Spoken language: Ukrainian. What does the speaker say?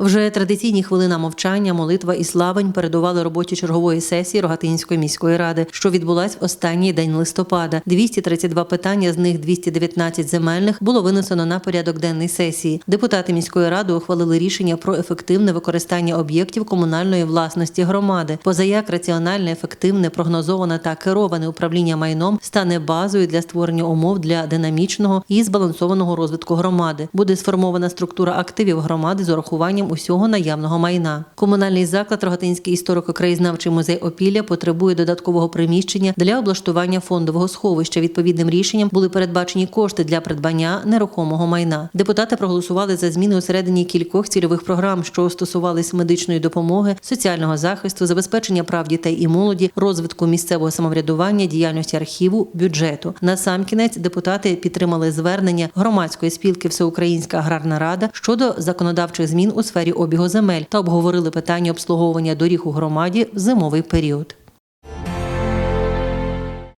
Вже традиційні хвилина мовчання, молитва і славень передували роботі чергової сесії Рогатинської міської ради, що відбулась в останній день листопада. 232 питання, з них 219 земельних, було винесено на порядок денний сесії. Депутати міської ради ухвалили рішення про ефективне використання об'єктів комунальної власності громади. Позаяк раціональне, ефективне, прогнозоване та кероване управління майном стане базою для створення умов для динамічного і збалансованого розвитку громади. Буде сформована структура активів громади з урахуванням усього наявного майна. Комунальний заклад Рогатинський історико-краєзнавчий музей Опілля потребує додаткового приміщення для облаштування фондового сховища. Відповідним рішенням були передбачені кошти для придбання нерухомого майна. Депутати проголосували за зміни усередині кількох цільових програм, що стосувались медичної допомоги, соціального захисту, забезпечення прав дітей і молоді, розвитку місцевого самоврядування, діяльності архіву, бюджету. На сам кінець депутати підтримали звернення громадської спілки Всеукраїнська аграрна рада щодо законодавчих змін у сфері обігу земель та обговорили питання обслуговування доріг у громаді в зимовий період.